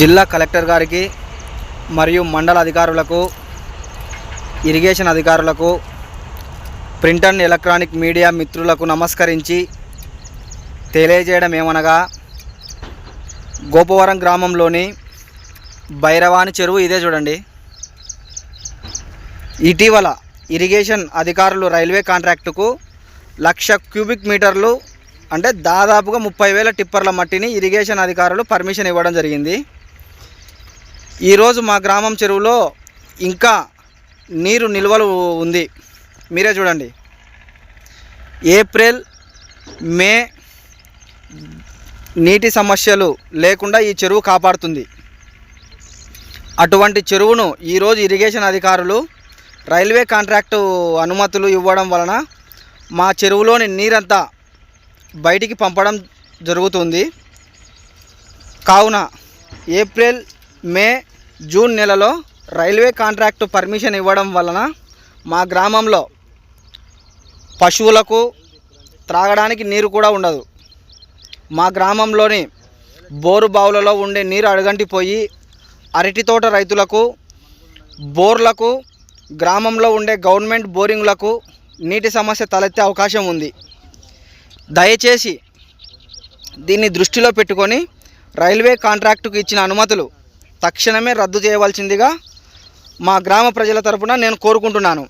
జిల్లా కలెక్టర్ గారికి మరియు మండల అధికారులకు ఇరిగేషన్ అధికారులకు ప్రింట్ అండ్ ఎలక్ట్రానిక్ మీడియా మిత్రులకు నమస్కరించి తెలియజేయడం ఏమనగా గోపవరం గ్రామంలోని భైరవాణి చెరువు ఇదే చూడండి. ఇటీవల ఇరిగేషన్ అధికారులు రైల్వే కాంట్రాక్టుకు లక్ష క్యూబిక్ మీటర్లు అంటే దాదాపుగా ముప్పై వేల టిప్పర్ల మట్టిని ఇరిగేషన్ అధికారులు పర్మిషన్ ఇవ్వడం జరిగింది. ఈరోజు మా గ్రామం చెరువులో ఇంకా నీరు నిల్వలు ఉంది. మీరే చూడండి. ఏప్రిల్ మే నీటి సమస్యలు లేకుండా ఈ చెరువు కాపాడుతుంది. అటువంటి చెరువును ఈరోజు ఇరిగేషన్ అధికారులు రైల్వే కాంట్రాక్టు అనుమతులు ఇవ్వడం వలన మా చెరువులోని నీరంతా బయటికి పంపడం జరుగుతుంది. కావున ఏప్రిల్ మే జూన్ నెలలో రైల్వే కాంట్రాక్టు పర్మిషన్ ఇవ్వడం వలన మా గ్రామంలో పశువులకు త్రాగడానికి నీరు కూడా ఉండదు. మా గ్రామంలోని బోరు బావులలో ఉండే నీరు అడుగంటిపోయి అరటి తోట రైతులకు బోర్లకు గ్రామంలో ఉండే గవర్నమెంట్ బోరింగ్లకు నీటి సమస్య తలెత్తే అవకాశం ఉంది. దయచేసి దీన్ని దృష్టిలో పెట్టుకొని రైల్వే కాంట్రాక్టుకు ఇచ్చిన అనుమతులు తక్షణమే రద్దు చేయవలసిందిగా మా గ్రామ ప్రజల తరపున నేను కోరుకుంటున్నాను.